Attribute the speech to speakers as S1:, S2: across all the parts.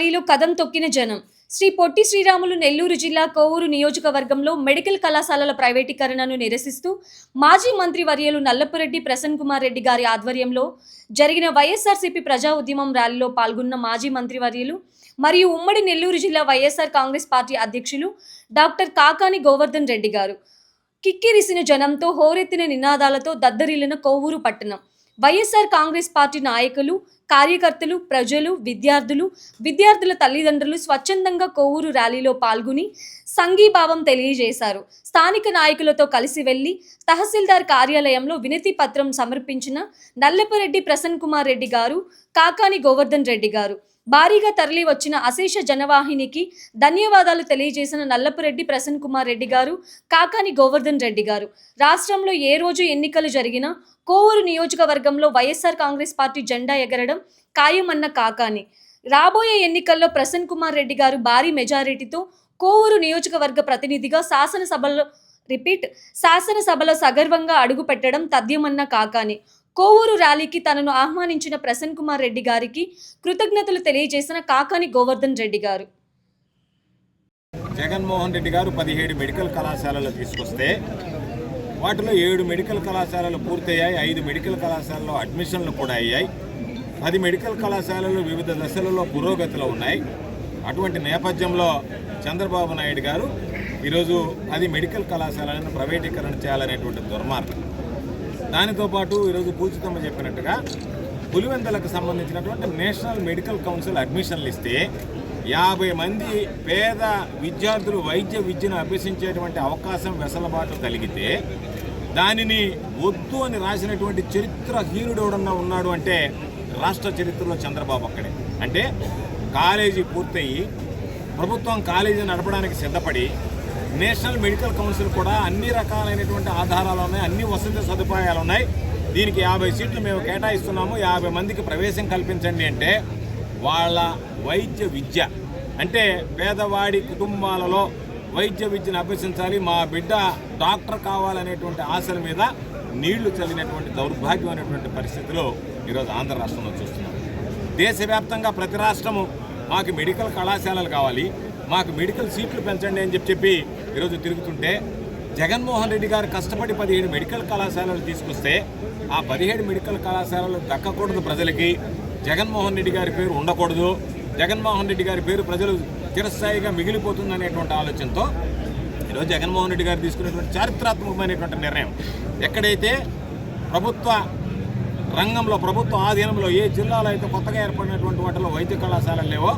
S1: ర్యాలీలో కదం తొక్కిన జనం. శ్రీ పొట్టి శ్రీరాములు నెల్లూరు జిల్లా కోవూరు నియోజకవర్గంలో మెడికల్ కళాశాలల ప్రైవేటీకరణను నిరసిస్తూ మాజీ మంత్రి వర్యలు నల్లపురెడ్డి ప్రసన్ కుమార్ రెడ్డి గారి ఆధ్వర్యంలో జరిగిన వైఎస్ఆర్సీపీ ప్రజా ఉద్యమం ర్యాలీలో పాల్గొన్న మాజీ మంత్రి వర్యులు మరియు ఉమ్మడి నెల్లూరు జిల్లా వైఎస్ఆర్ కాంగ్రెస్ పార్టీ అధ్యక్షులు డాక్టర్ కాకాని గోవర్ధన్ రెడ్డి గారు. కిక్కిరిసిన జనంతో హోరెత్తిన నినాదాలతో దద్దరిల్లిన కోవూరు పట్టణం. వైఎస్ఆర్ కాంగ్రెస్ పార్టీ నాయకులు కార్యకర్తలు ప్రజలు విద్యార్థులు విద్యార్థుల తల్లిదండ్రులు స్వచ్ఛందంగా కోవూరు ర్యాలీలో పాల్గొని సంఘీభావం తెలియజేశారు. స్థానిక నాయకులతో కలిసి వెళ్ళి తహసీల్దార్ కార్యాలయంలో వినతి పత్రం సమర్పించిన నల్లపరెడ్డి ప్రసన్ కుమార్ రెడ్డి గారు కాకాని గోవర్ధన్ రెడ్డి గారు భారీగా తరలి వచ్చిన అశేష జనవాహినికి ధన్యవాదాలు తెలియజేసిన నల్లపురెడ్డి ప్రసన్ కుమార్ రెడ్డి గారు కాకాని గోవర్ధన్ రెడ్డి గారు. రాష్ట్రంలో ఏ రోజు ఎన్నికలు జరిగినా కోవూరు నియోజకవర్గంలో వైఎస్ఆర్ కాంగ్రెస్ పార్టీ జెండా ఎగరడం ఖాయమన్న కాకాని. రాబోయే ఎన్నికల్లో ప్రసన్ కుమార్ రెడ్డి గారు భారీ మెజారిటీతో కోవూరు నియోజకవర్గ ప్రతినిధిగా శాసనసభలో రిపీట్ శాసనసభలో సగర్వంగా అడుగు పెట్టడం తథ్యమన్న కాకాని. కోవూరు ర్యాలీకి తనను ఆహ్వానించిన ప్రసన్ కుమార్ రెడ్డి గారికి కృతజ్ఞతలు తెలియజేసిన కాకాని గోవర్ధన్ రెడ్డి గారు.
S2: జగన్మోహన్ రెడ్డి గారు పదిహేడు మెడికల్ కళాశాలలు తీసుకొస్తే వాటిలో ఏడు మెడికల్ కళాశాలలు పూర్తయ్యాయి ఐదు మెడికల్ కళాశాలలో అడ్మిషన్లు కూడా అయ్యాయి. పది మెడికల్ కళాశాలలు వివిధ దశలలో పురోగతిలో ఉన్నాయి. అటువంటి నేపథ్యంలో చంద్రబాబు నాయుడు గారు ఈరోజు పది మెడికల్ కళాశాలను ప్రైవేటీకరణ చేయాలనేటువంటి దుర్మార్గం. దానితో పాటు ఈరోజు పూజితమ్మ చెప్పినట్టుగా పులివెందలకు సంబంధించినటువంటి నేషనల్ మెడికల్ కౌన్సిల్ అడ్మిషన్లు ఇస్తే యాభై మంది పేద విద్యార్థులు వైద్య విద్యను అభ్యసించేటువంటి అవకాశం వెసలబాటు కలిగితే దానిని వద్దు అని రాసినటువంటి చరిత్రహీనుడు ఎవడన్నా ఉన్నాడు అంటే రాష్ట్ర చరిత్రలో చంద్రబాబు అక్కడే. అంటే కాలేజీ పూర్తయి ప్రభుత్వం కాలేజీ నడపడానికి సిద్ధపడి నేషనల్ మెడికల్ కౌన్సిల్ కూడా అన్ని రకాలైనటువంటి ఆధారాలు ఉన్నాయి అన్ని వసతి సదుపాయాలు ఉన్నాయి. దీనికి యాభై సీట్లు మేము కేటాయిస్తున్నాము. యాభై మందికి ప్రవేశం కల్పించండి అంటే వాళ్ళ వైద్య విద్య. అంటే పేదవాడి కుటుంబాలలో వైద్య విద్యను అభ్యసించాలి మా బిడ్డ డాక్టర్ కావాలనేటువంటి ఆశల మీద నీళ్ళు చల్లినటువంటి దౌర్భాగ్యమైనటువంటి పరిస్థితిలో ఈరోజు ఆంధ్ర రాష్ట్రంలో చూస్తున్నాం. దేశవ్యాప్తంగా ప్రతి రాష్ట్రము మాకు మెడికల్ కళాశాలలు కావాలి మాకు మెడికల్ సీట్లు పెంచండి అని చెప్పి చెప్పి ఈరోజు తిరుగుతుంటే జగన్మోహన్ రెడ్డి గారు కష్టపడి పదిహేడు మెడికల్ కళాశాలలు తీసుకొస్తే ఆ పదిహేడు మెడికల్ కళాశాలలు దక్కకూడదు ప్రజలకి. జగన్మోహన్ రెడ్డి గారి పేరు ఉండకూడదు. జగన్మోహన్ రెడ్డి గారి పేరు ప్రజలు చిరస్థాయిగా మిగిలిపోతుంది అనేటువంటి ఆలోచనతో ఈరోజు జగన్మోహన్ రెడ్డి గారు తీసుకున్నటువంటి చారిత్రాత్మకమైనటువంటి నిర్ణయం. ఎక్కడైతే ప్రభుత్వ రంగంలో ప్రభుత్వ ఆధీనంలో ఏ జిల్లాలో అయితే కొత్తగా ఏర్పడినటువంటి వాటిలో వైద్య కళాశాలలు లేవో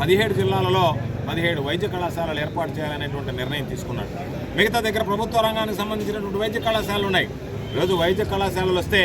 S2: పదిహేడు జిల్లాలలో పదిహేడు వైద్య కళాశాలలు ఏర్పాటు చేయాలనేటువంటి నిర్ణయం తీసుకున్నాడు మిగతా దగ్గర ప్రభుత్వ రంగానికి సంబంధించినటువంటి వైద్య కళాశాలలు ఉన్నాయి. ఈరోజు వైద్య కళాశాలలు వస్తే